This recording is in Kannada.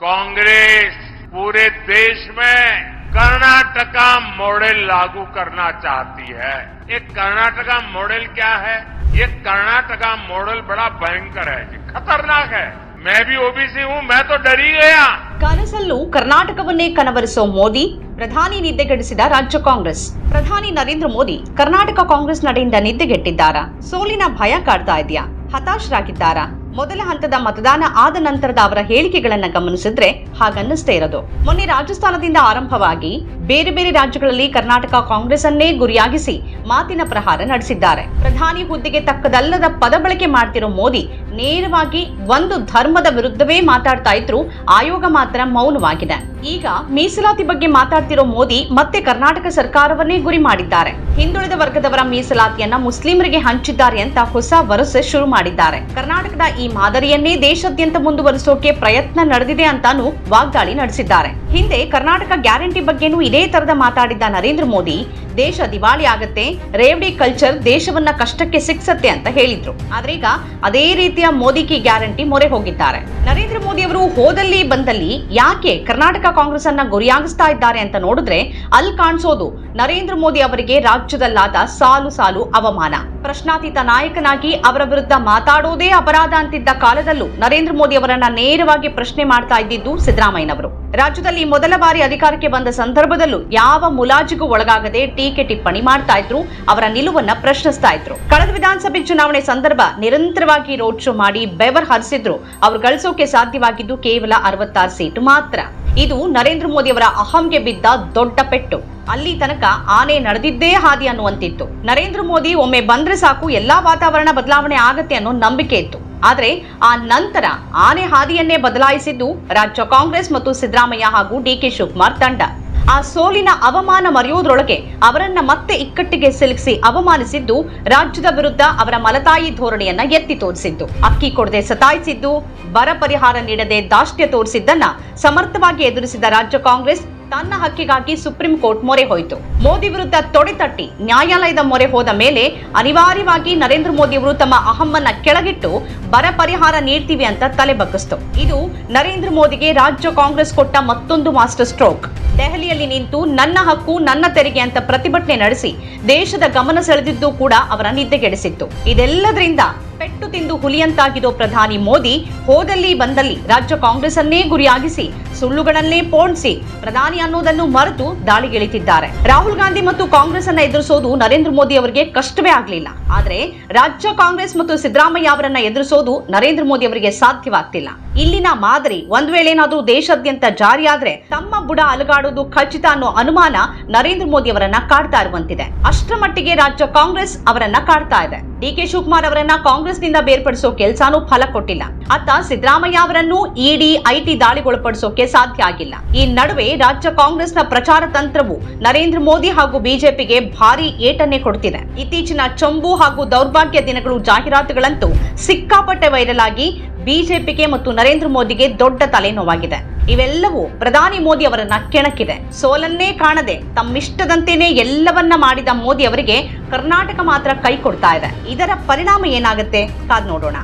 कांग्रेस पूरे देश में कर्नाटका मॉडल लागू करना चाहती है ये कर्नाटका मॉडल क्या है ये कर्नाटका मॉडल बड़ा भयंकर है ये खतरनाक है मैं भी ओबीसी हूं मैं तो डर ही गया ಕನಸಲ್ಲೂ ಕರ್ನಾಟಕವನ್ನೇ ಕನವರಿಸೋ ಮೋದಿ ಪ್ರಧಾನಿ ನಿದ್ದೆಗೆಡಿಸಿದ ರಾಜ್ಯ ಕಾಂಗ್ರೆಸ್ ಪ್ರಧಾನಿ ನರೇಂದ್ರ ಮೋದಿ ಕರ್ನಾಟಕ ಕಾಂಗ್ರೆಸ್ ನಡೆಯಿಂದ ನಿದ್ದೆಗೆಟ್ಟಿದ್ದಾರಾ ಸೋಲಿನ ಭಯ ಕಾಡ್ತಾ ಇದೆಯಾ ಹತಾಶರಾಗಿದ್ದಾರಾ ಮೊದಲ ಹಂತದ ಮತದಾನ ಆದ ನಂತರದ ಅವರ ಹೇಳಿಕೆಗಳನ್ನ ಗಮನಿಸಿದ್ರೆ ಹಾಗನ್ನಿಸ್ತೇ ಇರೋದು. ಮೊನ್ನೆ ರಾಜಸ್ಥಾನದಿಂದ ಆರಂಭವಾಗಿ ಬೇರೆ ಬೇರೆ ರಾಜ್ಯಗಳಲ್ಲಿ ಕರ್ನಾಟಕ ಕಾಂಗ್ರೆಸ್ ಅನ್ನೇ ಗುರಿಯಾಗಿಸಿ ಮಾತಿನ ಪ್ರಹಾರ ನಡೆಸಿದ್ದಾರೆ. ಪ್ರಧಾನಿ ಹುದ್ದೆಗೆ ತಕ್ಕದಲ್ಲದ ಪದ ಬಳಕೆ ಮಾಡ್ತಿರೋ ಮೋದಿ ನೇರವಾಗಿ ಒಂದು ಧರ್ಮದ ವಿರುದ್ಧವೇ ಮಾತಾಡ್ತಾ ಇದ್ರು, ಆಯೋಗ ಮಾತ್ರ ಮೌನವಾಗಿದೆ. ಈಗ ಮೀಸಲಾತಿ ಬಗ್ಗೆ ಮಾತಾಡ್ತಿರೋ ಮೋದಿ ಮತ್ತೆ ಕರ್ನಾಟಕ ಸರ್ಕಾರವನ್ನೇ ಗುರಿ ಮಾಡಿದ್ದಾರೆ. ಹಿಂದುಳಿದ ವರ್ಗದವರ ಮೀಸಲಾತಿಯನ್ನ ಮುಸ್ಲಿಮರಿಗೆ ಹಂಚಿದ್ದಾರೆ ಅಂತ ಹೊಸ ವರಸೆ ಶುರು ಮಾಡಿದ್ದಾರೆ. ಕರ್ನಾಟಕದ ಈ ಮಾದರಿಯನ್ನೇ ದೇಶಾದ್ಯಂತ ಮುಂದುವರಿಸೋಕೆ ಪ್ರಯತ್ನ ನಡೆದಿದೆ ಅಂತಾನು ವಾಗ್ದಾಳಿ ನಡೆಸಿದ್ದಾರೆ. ಹಿಂದೆ ಕರ್ನಾಟಕ ಗ್ಯಾರಂಟಿ ಬಗ್ಗೆನೂ ಇದೇ ತರದ ಮಾತಾಡಿದ್ದ ನರೇಂದ್ರ ಮೋದಿ, ದೇಶ ದಿವಾಳಿ ಆಗತ್ತೆ, ರೇವಡಿ ಕಲ್ಚರ್ ದೇಶವನ್ನ ಕಷ್ಟಕ್ಕೆ ಸಿಕ್ಸತ್ತೆ ಅಂತ ಹೇಳಿದ್ರು. ಆದ್ರೆ ಈಗ ಅದೇ ರೀತಿಯ ಮೋದಿ ಕಿ ಗ್ಯಾರಂಟಿ ಮೊರೆ ಹೋಗಿದ್ದಾರೆ. ನರೇಂದ್ರ ಮೋದಿ ಅವರು ಹೋದಲ್ಲಿ ಬಂದಲ್ಲಿ ಯಾಕೆ ಕರ್ನಾಟಕ ಕಾಂಗ್ರೆಸ್ ಅನ್ನ ಗುರಿಯಾಗಿಸ್ತಾ ಇದ್ದಾರೆ ಅಂತ ನೋಡಿದ್ರೆ ಅಲ್ಲಿ ಕಾಣಿಸೋದು ನರೇಂದ್ರ ಮೋದಿ ಅವರಿಗೆ ರಾಜ್ಯದಲ್ಲಾದ ಸಾಲು ಸಾಲು ಅವಮಾನ. ಪ್ರಶ್ನಾತೀತ ನಾಯಕನಾಗಿ ಅವರ ವಿರುದ್ಧ ಮಾತಾಡೋದೇ ಅಪರಾಧ ಅಂತಿದ್ದ ಕಾಲದಲ್ಲೂ ನರೇಂದ್ರ ಮೋದಿ ಅವರನ್ನ ನೇರವಾಗಿ ಪ್ರಶ್ನೆ ಮಾಡ್ತಾ ಇದ್ದಿದ್ದು ಸಿದ್ದರಾಮಯ್ಯನವರು. ರಾಜ್ಯದಲ್ಲಿ ಮೊದಲ ಬಾರಿ ಅಧಿಕಾರಕ್ಕೆ ಬಂದ ಸಂದರ್ಭದಲ್ಲೂ ಯಾವ ಮುಲಾಜಿಗೂ ಒಳಗಾಗದೆ ಟೀಕೆ ಟಿಪ್ಪಣಿ ಮಾಡ್ತಾ ಇದ್ರು, ಅವರ ನಿಲುವನ್ನ ಪ್ರಶ್ನಿಸ್ತಾ ಇದ್ರು. ಕಳೆದ ವಿಧಾನಸಭೆ ಚುನಾವಣೆ ಸಂದರ್ಭ ನಿರಂತರವಾಗಿ ರೋಡ್ ಶೋ ಮಾಡಿ ಬೆವರ್ ಹರಿಸಿದ್ರು. ಅವರು ಗಳಿಸೋಕೆ ಸಾಧ್ಯವಾಗಿದ್ದು ಕೇವಲ ಅರವತ್ತಾರು ಸೀಟು ಮಾತ್ರ. ಇದು ನರೇಂದ್ರ ಮೋದಿ ಅವರ ಅಹಂಗೆ ಬಿದ್ದ ದೊಡ್ಡ ಪೆಟ್ಟು. ಅಲ್ಲಿ ತನಕ ಆನೆ ನಡೆದಿದ್ದೇ ಹಾದಿ ಅನ್ನುವಂತಿತ್ತು. ನರೇಂದ್ರ ಮೋದಿ ಒಮ್ಮೆ ಬಂದ್ರೆ ಸಾಕು, ಎಲ್ಲಾ ವಾತಾವರಣ ಬದಲಾವಣೆ ಆಗತ್ತೆ ಅನ್ನೋ ನಂಬಿಕೆ ಇತ್ತು. ಆದ್ರೆ ಆ ನಂತರ ಆನೆ ಹಾದಿಯನ್ನೇ ಬದಲಾಯಿಸಿದ್ದು ರಾಜ್ಯ ಕಾಂಗ್ರೆಸ್ ಮತ್ತು ಸಿದ್ದರಾಮಯ್ಯ ಹಾಗೂ ಡಿಕೆ ಶಿವಕುಮಾರ್ ತಂಡ. ಆ ಸೋಲಿನ ಅವಮಾನ ಮರೆಯುವುದರೊಳಗೆ ಅವರನ್ನ ಮತ್ತೆ ಇಕ್ಕಟ್ಟಿಗೆ ಸಿಲುಕಿಸಿ ಅವಮಾನಿಸಿದ್ದು ರಾಜ್ಯದ ವಿರುದ್ಧ ಅವರ ಮಲತಾಯಿ ಧೋರಣೆಯನ್ನ ಎತ್ತಿ ತೋರಿಸಿದ್ದು. ಅಕ್ಕಿ ಕೊಡದೆ ಸತಾಯಿಸಿದ್ದು, ಬರ ಪರಿಹಾರ ನೀಡದೆ ದಾಷ್ಟ್ಯ ತೋರಿಸಿದ್ದನ್ನ ಸಮರ್ಥವಾಗಿ ಎದುರಿಸಿದ ರಾಜ್ಯ ಕಾಂಗ್ರೆಸ್ ತನ್ನ ಹಕ್ಕಿಗಾಗಿ ಸುಪ್ರೀಂ ಕೋರ್ಟ್ ಮೊರೆ ಹೋಯಿತು. ಮೋದಿ ವಿರುದ್ಧ ತೊಡೆತಟ್ಟಿ ನ್ಯಾಯಾಲಯದ ಮೊರೆ ಹೋದ ಮೇಲೆ ಅನಿವಾರ್ಯವಾಗಿ ನರೇಂದ್ರ ಮೋದಿ ಅವರು ತಮ್ಮ ಅಹಮ್ಮನ್ನ ಕೆಳಗಿಟ್ಟು ಬರ ಪರಿಹಾರ ನೀಡ್ತೀವಿ ಅಂತ ತಲೆ ಬಗ್ಗಿಸ್ತು. ಇದು ನರೇಂದ್ರ ಮೋದಿಗೆ ರಾಜ್ಯ ಕಾಂಗ್ರೆಸ್ ಕೊಟ್ಟ ಮತ್ತೊಂದು ಮಾಸ್ಟರ್ ಸ್ಟ್ರೋಕ್. ದೆಹಲಿಯಲ್ಲಿ ನಿಂತು ನನ್ನ ಹಕ್ಕು, ನನ್ನ ತೆರಿಗೆ ಅಂತ ಪ್ರತಿಭಟನೆ ನಡೆಸಿ ದೇಶದ ಗಮನ ಸೆಳೆದಿದ್ದು ಕೂಡ ಅವರ ನಿದ್ದೆಗೆಡಿಸಿತ್ತು. ಇದೆಲ್ಲದರಿಂದ ಪೆಟ್ಟು ತಿಂದು ಹುಲಿಯಂತಾಗಿರೋ ಪ್ರಧಾನಿ ಮೋದಿ, ಹೋದಲ್ಲಿ ಬಂದಲ್ಲಿ ರಾಜ್ಯ ಕಾಂಗ್ರೆಸ್ ಅನ್ನೇ ಗುರಿಯಾಗಿಸಿ, ಸುಳ್ಳುಗಳನ್ನೇ ಪೋಣಿಸಿ ಪ್ರಧಾನಿ ಅನ್ನೋದನ್ನು ಮರೆತು ದಾಳಿಗಿಳಿತಿದ್ದಾರೆ. ರಾಹುಲ್ ಗಾಂಧಿ ಮತ್ತು ಕಾಂಗ್ರೆಸ್ ಅನ್ನ ಎದುರಿಸೋದು ನರೇಂದ್ರ ಮೋದಿ ಅವರಿಗೆ ಕಷ್ಟವೇ ಆಗಲಿಲ್ಲ. ಆದ್ರೆ ರಾಜ್ಯ ಕಾಂಗ್ರೆಸ್ ಮತ್ತು ಸಿದ್ದರಾಮಯ್ಯ ಅವರನ್ನ ಎದುರಿಸೋದು ನರೇಂದ್ರ ಮೋದಿ ಅವರಿಗೆ ಸಾಧ್ಯವಾಗ್ತಿಲ್ಲ. ಇಲ್ಲಿನ ಮಾದರಿ ಒಂದ್ ವೇಳೆ ಏನಾದ್ರೂ ದೇಶಾದ್ಯಂತ ಜಾರಿಯಾದ್ರೆ ತಮ್ಮ ಬುಡ ಅಲುಗಾಡೋದು ಖಚಿತ ಅನ್ನೋ ಅನುಮಾನ ನರೇಂದ್ರ ಮೋದಿ ಅವರನ್ನ ಕಾಡ್ತಾ ಇರುವಂತಿದೆ. ಅಷ್ಟರ ಮಟ್ಟಿಗೆ ರಾಜ್ಯ ಕಾಂಗ್ರೆಸ್ ಅವರನ್ನ ಕಾಡ್ತಾ ಇದೆ. ಡಿ ಕೆ ಶಿವಕುಮಾರ್ ಅವರನ್ನ ಕಾಂಗ್ರೆಸ್ನಿಂದ ಬೇರ್ಪಡಿಸೋ ಕೆಲಸನೂ ಫಲ ಕೊಟ್ಟಿಲ್ಲ. ಅತ್ತ ಸಿದ್ದರಾಮಯ್ಯ ಅವರನ್ನು ಇಡಿ, ಐಟಿ ದಾಳಿಗೊಳಪಡಿಸೋಕೆ ಸಾಧ್ಯ ಆಗಿಲ್ಲ. ಈ ನಡುವೆ ರಾಜ್ಯ ಕಾಂಗ್ರೆಸ್ನ ಪ್ರಚಾರ ತಂತ್ರವು ನರೇಂದ್ರ ಮೋದಿ ಹಾಗೂ ಬಿಜೆಪಿಗೆ ಭಾರಿ ಏಟನ್ನೇ ಕೊಡ್ತಿದೆ. ಇತ್ತೀಚಿನ ಚಂಬು ಹಾಗೂ ದೌರ್ಭಾಗ್ಯ ದಿನಗಳು ಜಾಹೀರಾತುಗಳಂತೂ ಸಿಕ್ಕಾಪಟ್ಟೆ ವೈರಲ್ ಆಗಿ ಬಿಜೆಪಿಗೆ ಮತ್ತು ನರೇಂದ್ರ ಮೋದಿಗೆ ದೊಡ್ಡ ತಲೆನೋವಾಗಿದೆ. ಇವೆಲ್ಲವೂ ಪ್ರಧಾನಿ ಮೋದಿ ಅವರನ್ನ ಕೆಣಕಿದೆ. ಸೋಲನ್ನೇ ಕಾಣದೆ ತಮ್ಮಿಷ್ಟದಂತೆಯೇ ಎಲ್ಲವನ್ನ ಮಾಡಿದ ಮೋದಿ ಅವರಿಗೆ ಕರ್ನಾಟಕ ಮಾತ್ರ ಕೈ ಕೊಡ್ತಾ ಇದೆ. ಇದರ ಪರಿಣಾಮ ಏನಾಗುತ್ತೆ ಕಾದ್ ನೋಡೋಣ.